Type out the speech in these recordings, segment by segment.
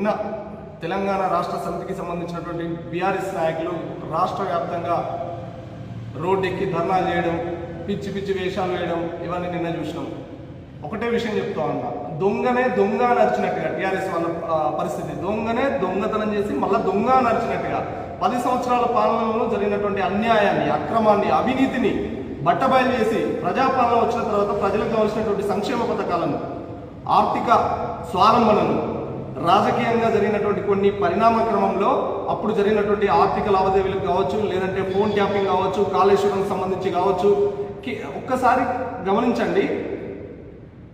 నిన్న తెలంగాణ రాష్ట్ర సమితికి సంబంధించినటువంటి బీఆర్ఎస్ నాయకులు రాష్ట్ర వ్యాప్తంగా రోడ్డెక్కి ధర్నాలు చేయడం పిచ్చి పిచ్చి వేషాలు వేయడం ఇవన్నీ నిన్న చూసినాం. ఒకటే విషయం చెప్తా ఉన్నా. దొంగనే దొంగ నడిచినట్టుగా టీఆర్ఎస్ వాళ్ళ పరిస్థితి. దొంగనే దొంగతనం చేసి మళ్ళీ దొంగ నడిచినట్టుగా పది సంవత్సరాల పాలనలో జరిగినటువంటి అన్యాయాన్ని అక్రమాన్ని అవినీతిని బట్టబయలు చేసి ప్రజాపాలన వచ్చిన తర్వాత ప్రజలకు కావాల్సినటువంటి సంక్షేమ పథకాలను ఆర్థిక స్వాలంబనను రాజకీయంగా జరిగినటువంటి కొన్ని పరిణామ క్రమంలో అప్పుడు జరిగినటువంటి ఆర్థిక లావాదేవీలకు కావచ్చు లేదంటే ఫోన్ ట్యాపింగ్ కావచ్చు కాళేశ్వరం సంబంధించి కావచ్చు ఒక్కసారి గమనించండి.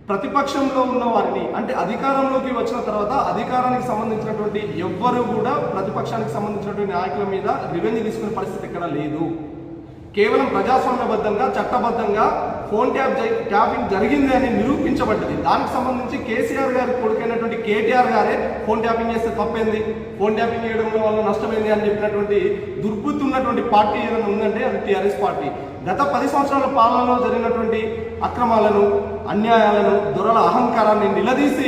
ప్రతిపక్షంలో ఉన్న వారిని అంటే అధికారంలోకి వచ్చిన తర్వాత అధికారానికి సంబంధించినటువంటి ఎవ్వరూ కూడా ప్రతిపక్షానికి సంబంధించినటువంటి నాయకుల మీద రివెంజ్ తీసుకునే పరిస్థితి ఇక్కడ లేదు. కేవలం ప్రజాస్వామ్యబద్ధంగా చట్టబద్ధంగా ఫోన్ ట్యాప్ ట్యాపింగ్ జరిగింది అని నిరూపించబడ్డది. దానికి సంబంధించి కేసీఆర్ గారి కొడుకైనటువంటి కేటీఆర్ గారే ఫోన్ ట్యాపింగ్ చేస్తే తప్పేంది? ఫోన్ ట్యాపింగ్ చేయడం వల్ల నష్టమైంది అని చెప్పినటువంటి దుర్బుద్ధి ఉన్నటువంటి పార్టీ ఏదైనా ఉందంటే అది టీఆర్ఎస్ పార్టీ. గత పది సంవత్సరాల పాలనలో జరిగినటువంటి అక్రమాలను అన్యాయాలను దొరల అహంకారాన్ని నిలదీసి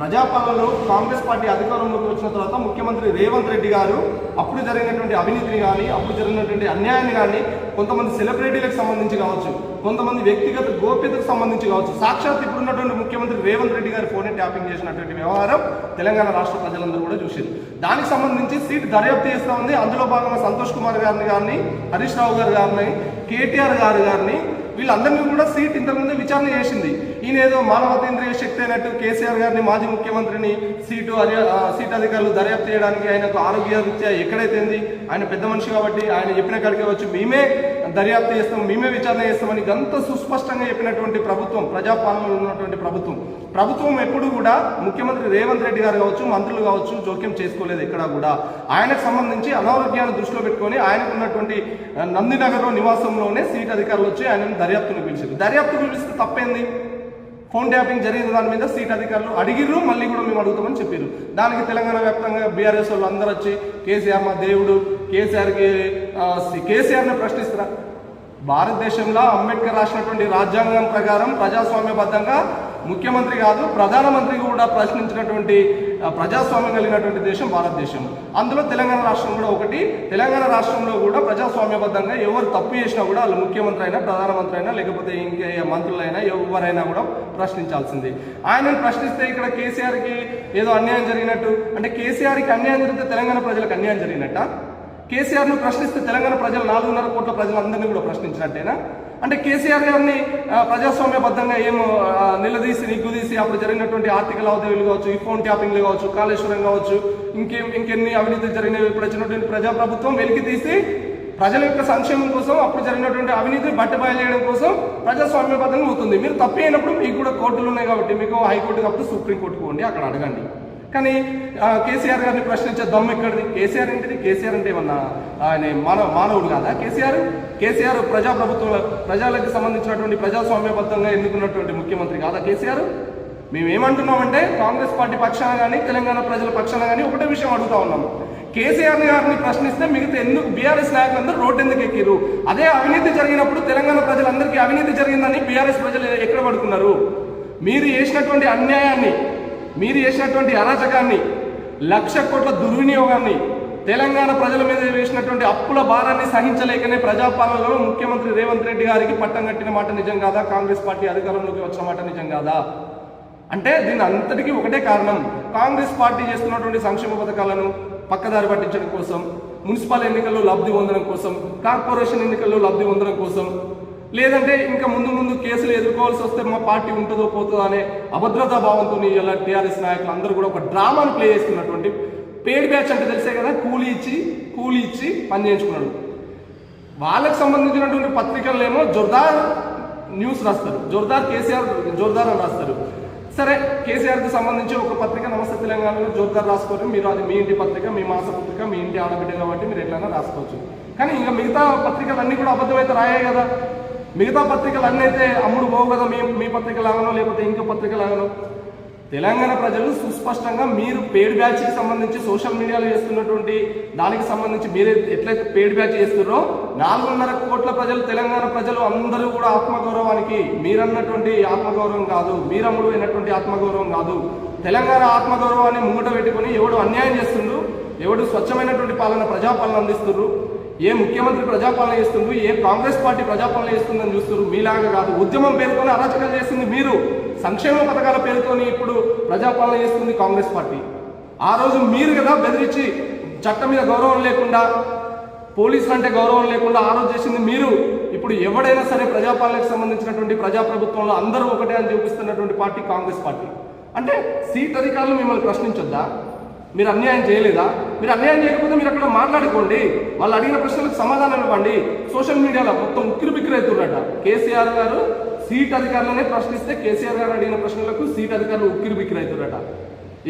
ప్రజాపాలనలో కాంగ్రెస్ పార్టీ అధికారంలోకి వచ్చిన తర్వాత ముఖ్యమంత్రి రేవంత్ రెడ్డి గారు అప్పుడు జరిగినటువంటి అవినీతిని కానీ అప్పుడు జరిగినటువంటి అన్యాయాన్ని కానీ కొంతమంది సెలబ్రిటీలకు సంబంధించి కావచ్చు కొంతమంది వ్యక్తిగత గోప్యతకు సంబంధించి కావచ్చు సాక్షాత్ ఇప్పుడున్నటువంటి ముఖ్యమంత్రి రేవంత్ రెడ్డి గారి ఫోనే ట్యాపింగ్ చేసినటువంటి వ్యవహారం తెలంగాణ రాష్ట్ర ప్రజలందరూ కూడా చూసారు దానికి సంబంధించి సీట్ దర్యాప్తు చేస్తా ఉంది. అందులో భాగంగా సంతోష్ కుమార్ గారిని గారిని హరీష్ రావు గారు గారిని కేటీఆర్ గారు గారిని వీళ్ళందరినీ కూడా సీట్ ఇంతకుముందే విచారణ చేసింది. ఈయన ఏదో మానవతేంద్రియ శక్తి అయినట్టు కేసీఆర్ గారిని మాజీ ముఖ్యమంత్రిని సీటు సీట్ అధికారులు దర్యాప్తు చేయడానికి ఆయనకు ఆరోగ్య రీత్యా ఎక్కడైతే ఉంది ఆయన పెద్ద మనిషి కాబట్టి ఆయన చెప్పిన కాడికి వచ్చి. మేమే దర్యాప్తు చేస్తాం మేమే విచారణ చేస్తామని గంత సుస్పష్టంగా చెప్పినటువంటి ప్రభుత్వం ప్రజాపాలనలో ఉన్నటువంటి ప్రభుత్వం. ప్రభుత్వం ఎప్పుడు కూడా ముఖ్యమంత్రి రేవంత్ రెడ్డి గారు కావచ్చు మంత్రులు కావచ్చు జోక్యం చేసుకోలేదు ఎక్కడా కూడా. ఆయనకు సంబంధించి అనారోగ్యాన్ని దృష్టిలో పెట్టుకొని ఆయనకు ఉన్నటువంటి ఆ, నందినగర్లో నివాసంలోనే సీట్ అధికారులు వచ్చి ఆయన దర్యాప్తును పిలిచారు. దర్యాప్తు పిలిస్తే తప్పేంది? ఫోన్ ట్యాపింగ్ జరిగిన దాని మీద సీట్ అధికారులు అడిగిర్రు మళ్ళీ కూడా మేము అడుగుతామని చెప్పారు దానికి తెలంగాణ వ్యాప్తంగా బీఆర్ఎస్ వాళ్ళు అందరూ వచ్చి కేసీఆర్ మా దేవుడు కేసీఆర్కి సి- కేసీఆర్ని ప్రశ్నిస్తారా? భారతదేశంలో అంబేద్కర్ రాసినటువంటి రాజ్యాంగం ప్రకారం ప్రజాస్వామ్యబద్ధంగా ముఖ్యమంత్రి కాదు ప్రధానమంత్రి కూడా ప్రశ్నించినటువంటి ప్రజాస్వామ్యం కలిగినటువంటి దేశం భారతదేశం. అందులో తెలంగాణ రాష్ట్రం కూడా ఒకటి. తెలంగాణ రాష్ట్రంలో కూడా ప్రజాస్వామ్యబద్ధంగా ఎవరు తప్పు చేసినా కూడా వాళ్ళు ముఖ్యమంత్రి అయినా ప్రధానమంత్రి అయినా లేకపోతే ఇంకే మంత్రులైనా ఎవరైనా కూడా ప్రశ్నించాల్సింది. ఆయనను ప్రశ్నిస్తే ఇక్కడ కేసీఆర్కి ఏదో అన్యాయం జరిగినట్టు. అంటే కేసీఆర్కి అన్యాయం జరిగితే తెలంగాణ ప్రజలకు అన్యాయం జరిగినట్ట? కేసీఆర్ను ప్రశ్నిస్తే తెలంగాణ ప్రజలు నాలుగున్నర కోట్ల ప్రజలందరినీ కూడా ప్రశ్నించినట్టేనా? అంటే కేసీఆర్ గారిని ప్రజాస్వామ్యబద్ధంగా ఏం నిలదీసి నిగ్గుదీసి అప్పుడు జరిగినటువంటి ఆర్థిక లావాదేవీలు కావచ్చు ఈ ఫోన్ ట్యాపింగ్లు కావచ్చు కాళేశ్వరం కావచ్చు ఇంకేం ఇంకెన్ని అవినీతి జరిగినవి ఇప్పుడు వచ్చినటువంటి ప్రజాప్రభుత్వం వెలికి తీసి ప్రజల యొక్క సంక్షేమం కోసం అప్పుడు జరిగినటువంటి అవినీతిని బట్టబయలు బయలుదేయడం కోసం ప్రజాస్వామ్యబద్ధంగా అవుతుంది. మీరు తప్పి అయినప్పుడు మీకు కూడా కోర్టులు ఉన్నాయి కాబట్టి మీకు హైకోర్టు కాబట్టి సుప్రీంకోర్టుకు పోండి అక్కడ అడగండి. కానీ కేసీఆర్ గారిని ప్రశ్నించే దమ్ము ఎక్కడిది? కేసీఆర్ ఏంటిది? కేసీఆర్ అంటే ఏమన్నా ఆయన మానవ మానవుడు కాదా కేసీఆర్? కేసీఆర్ ప్రజాప్రభుత్వం ప్రజలకు సంబంధించినటువంటి ప్రజాస్వామ్యబద్ధంగా ఎన్నుకున్నటువంటి ముఖ్యమంత్రి కాదా కేసీఆర్? మేము ఏమంటున్నామంటే కాంగ్రెస్ పార్టీ పక్షాన కానీ తెలంగాణ ప్రజల పక్షాన కానీ ఒకటే విషయం అడుగుతా ఉన్నాం కేసీఆర్ గారిని ప్రశ్నిస్తే మిగతా ఎందుకు బీఆర్ఎస్ నాయకులందరూ రోడ్డు ఎందుకు ఎక్కిరు అదే అవినీతి జరిగినప్పుడు తెలంగాణ ప్రజలందరికీ అవినీతి జరిగిందని బీఆర్ఎస్ ప్రజలు ఎక్కడ పడుకున్నారు? మీరు చేసినటువంటి అన్యాయాన్ని మీరు చేసినటువంటి అరాచకాన్ని లక్ష కోట్ల దుర్వినియోగాన్ని తెలంగాణ ప్రజల మీద వేసినటువంటి అప్పుల భారాన్ని సహించలేకనే ప్రజాపాలనలో ముఖ్యమంత్రి రేవంత్ రెడ్డి గారికి పట్టం కట్టిన మాట నిజం కాదా? కాంగ్రెస్ పార్టీ అధికారంలోకి వచ్చిన మాట నిజం కాదా? అంటే దీని అంతటికీ ఒకటే కారణం. కాంగ్రెస్ పార్టీ చేస్తున్నటువంటి సంక్షేమ పథకాలను పక్కదారి పట్టించడం కోసం మున్సిపల్ ఎన్నికల్లో లబ్ధి పొందడం కోసం కార్పొరేషన్ ఎన్నికల్లో లబ్ధి పొందడం కోసం లేదంటే ఇంకా ముందు ముందు కేసులు ఎదుర్కోవాల్సి వస్తే మా పార్టీ ఉంటుందో పోతుందో అనే అభద్రతా భావంతో ఇలా టీఆర్ఎస్ నాయకులు అందరూ కూడా ఒక డ్రామాను ప్లే చేస్తున్నటువంటి పేడ్ బ్యాచ్ అంటే తెలిసే కదా కూలీ ఇచ్చి కూలీ ఇచ్చి పని చేయించుకున్నాడు. వాళ్ళకు సంబంధించినటువంటి పత్రికలు జోర్దార్ న్యూస్ రాస్తారు. జోర్దార్ కేసీఆర్ జోర్దార్ అని రాస్తారు. సరే కేసీఆర్కి సంబంధించి ఒక పత్రిక నమస్తే తెలంగాణలో జోర్దార్ రాసుకోరు మీరు అది మీ ఇంటి పత్రిక మీ మాస పత్రిక మీ ఇంటి ఆడబిడ్డ కాబట్టి మీరు ఎట్లైనా రాసుకోవచ్చు. కానీ ఇంకా మిగతా పత్రికలు అన్నీ కూడా అబద్ధమైతే రాయాయి కదా. మిగతా పత్రికలు అన్నైతే అయితే అమ్ముడు పోవు కదా మీ మీ పత్రికలాగానో లేకపోతే ఇంకో పత్రికలాగానో? తెలంగాణ ప్రజలు సుస్పష్టంగా మీరు పేడ్ బ్యాచ్కి సంబంధించి సోషల్ మీడియాలో చేస్తున్నటువంటి దానికి సంబంధించి మీరు ఎట్లయితే పేడ్ బ్యాచ్ చేస్తున్నారో నాలుగున్నర కోట్ల ప్రజలు తెలంగాణ ప్రజలు అందరూ కూడా ఆత్మగౌరవానికి మీరన్నటువంటి ఆత్మగౌరవం కాదు మీరమ్ముడు అయినటువంటి ఆత్మగౌరవం కాదు. తెలంగాణ ఆత్మగౌరవాన్ని ముంగట పెట్టుకుని ఎవడు అన్యాయం చేస్తుండ్రు ఎవడు స్వచ్ఛమైనటువంటి పాలన ప్రజాపాలన అందిస్తున్నారు ఏ ముఖ్యమంత్రి ప్రజాపాలన చేస్తుండ్రు ఏ కాంగ్రెస్ పార్టీ ప్రజాపాలన చేస్తుందని చూస్తున్నారు మీలాగా కాదు. ఉద్యమం పేరుతోనే అరాచకాలు చేస్తుంది మీరు. సంక్షేమ పథకాల పేరుతోనే ఇప్పుడు ప్రజాపాలన చేస్తుంది కాంగ్రెస్ పార్టీ. ఆ రోజు మీరు కదా బెదిరించి చట్టం మీద గౌరవం లేకుండా పోలీసులు అంటే గౌరవం లేకుండా ఆ రోజు చేసింది మీరు. ఇప్పుడు ఎవడైనా సరే ప్రజాపాలనకు సంబంధించినటువంటి ప్రజాప్రభుత్వంలో అందరూ ఒకటే అని చూపిస్తున్నటువంటి పార్టీ కాంగ్రెస్ పార్టీ. అంటే సీట్ అధికారులు మిమ్మల్ని ప్రశ్నించొద్దా? మీరు అన్యాయం చేయలేదా? మీరు అన్యాయం చేయకపోతే మీరు అక్కడ మాట్లాడుకోండి. వాళ్ళు అడిగిన ప్రశ్నలకు సమాధానం ఇవ్వండి. సోషల్ మీడియాలో మొత్తం ఉక్కిరి బిక్కిరి అవుతున్నట కేసీఆర్ గారు సీట్ అధికారులనే ప్రశ్నిస్తే కేసీఆర్ గారు అడిగిన ప్రశ్నలకు సీట్ అధికారులు ఉక్కిరి బిక్కిరి అవుతున్నట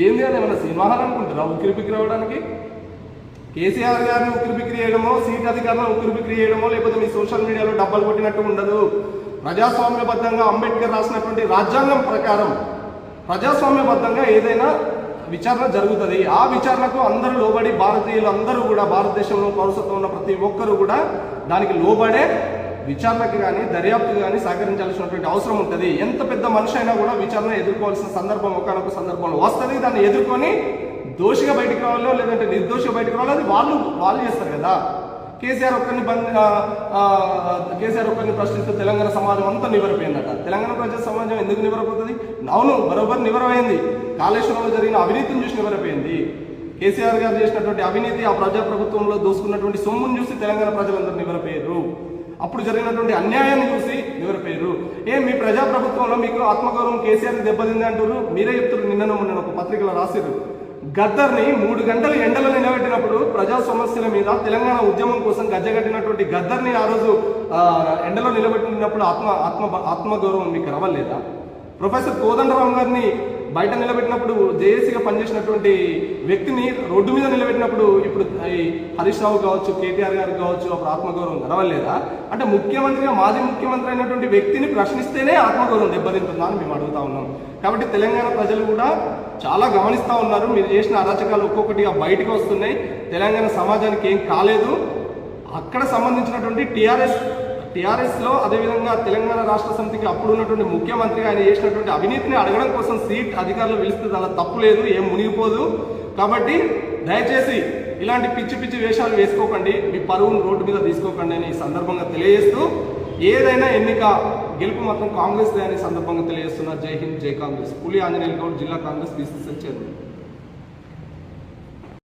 ఏంది అని ఏమైనా సినిమాహాలు అనుకుంటారా ఉక్కిరి బిక్కిరి అవ్వడానికి? కేసీఆర్ గారిని ఉక్కిరి బిక్కిరి చేయడమో సీట్ అధికారులను ఉక్కిరి బిక్కిరి చేయడమో లేకపోతే మీ సోషల్ మీడియాలో డబ్బలు కొట్టినట్టు ఉండదు. ప్రజాస్వామ్యబద్ధంగా అంబేద్కర్ రాసినటువంటి రాజ్యాంగం ప్రకారం ప్రజాస్వామ్యబద్ధంగా ఏదైనా విచారణ జరుగుతుంది. ఆ విచారణకు అందరూ లోబడి భారతీయులు అందరూ కూడా భారతదేశంలో పౌరసత్వం ఉన్న ప్రతి ఒక్కరూ కూడా దానికి లోబడే విచారణకి కానీ దర్యాప్తు కానీ సహకరించాల్సినటువంటి అవసరం ఉంటుంది. ఎంత పెద్ద మనిషి అయినా కూడా విచారణ ఎదుర్కోవాల్సిన సందర్భం ఒకనొక సందర్భంలో వస్తుంది. దాన్ని ఎదుర్కొని దోషిగా బయటకు రావాలో లేదంటే నిర్దోషిగా బయటకు రావాలో అది వాళ్ళు వాళ్ళు చేస్తారు కదా. కేసీఆర్ ఒక్కరిని బంద్ కేసీఆర్ ఒక్కరిని ప్రశ్నిస్తే తెలంగాణ సమాజం అంతా నివరపోయిందట. తెలంగాణ ప్రజా సమాజం ఎందుకు నివరపోతుంది? అవును బరోబర్ నివరమైంది. కాళేశ్వరంలో జరిగిన అవినీతిని చూసి నివరపోయింది. కేసీఆర్ గారు చేసినటువంటి అవినీతి ఆ ప్రజా ప్రభుత్వంలో దోసుకున్నటువంటి సొమ్మును చూసి తెలంగాణ ప్రజలందరూ నివరపోయారు. అప్పుడు జరిగినటువంటి అన్యాయాన్ని చూసి నివరపోయారు. ఏ మీ ప్రజా ప్రభుత్వంలో మీకు ఆత్మగౌరవం కేసీఆర్ దెబ్బతింది అంటారు మీరే చెప్తారు నిన్న మొన్న ఒక పత్రికలో రాశారు గద్దర్ని మూడు గంటలు ఎండలో నిలబెట్టినప్పుడు ప్రజా సమస్యల మీద తెలంగాణ ఉద్యమం కోసం గజ్జగట్టినటువంటి గద్దర్ని ఆ రోజు ఎండలో నిలబెట్టినప్పుడు ఆత్మ ఆత్మ ఆత్మగౌరవం మీకు రవ్వలేదా ప్రొఫెసర్ కోదండరామ్ గారిని బయట నిలబెట్టినప్పుడు జేఏసీగా పనిచేసినటువంటి వ్యక్తిని రోడ్డు మీద నిలబెట్టినప్పుడు ఇప్పుడు హరీష్ రావు కావచ్చు కేటీఆర్ గారు కావచ్చు అప్పుడు ఆత్మగౌరవం గడవలేదా? అంటే ముఖ్యమంత్రిగా మాజీ ముఖ్యమంత్రి అయినటువంటి వ్యక్తిని ప్రశ్నిస్తేనే ఆత్మగౌరవం దెబ్బతింటుందా అని మేము అడుగుతా ఉన్నాం. కాబట్టి తెలంగాణ ప్రజలు కూడా చాలా గమనిస్తూ ఉన్నారు. మీరు చేసిన అరాచకాలు ఒక్కొక్కటిగా బయటకు వస్తున్నాయి. తెలంగాణ సమాజానికి ఏం కాలేదు. అక్కడ సంబంధించినటువంటి టీఆర్ఎస్ టీఆర్ఎస్లో అదేవిధంగా తెలంగాణ రాష్ట్ర సమితికి అప్పుడు ఉన్నటువంటి ముఖ్యమంత్రి ఆయన చేసినటువంటి అవినీతిని అడగడం కోసం సీట్ అధికారులు పిలిస్తే అలా తప్పు లేదు ఏం మునిగిపోదు. కాబట్టి దయచేసి ఇలాంటి పిచ్చి పిచ్చి వేషాలు వేసుకోకండి మీ పరువును రోడ్డు మీద తీసుకోకండి అని ఈ సందర్భంగా తెలియజేస్తూ ఏదైనా ఎన్నిక గెలుపు మాత్రం కాంగ్రెస్ అనే సందర్భంగా తెలియజేస్తున్నారు. జై హింద్ జై కాంగ్రెస్. పులి ఆంజనేయులు గౌడ్ జిల్లా కాంగ్రెస్ బీసీసీ చైర్మన్.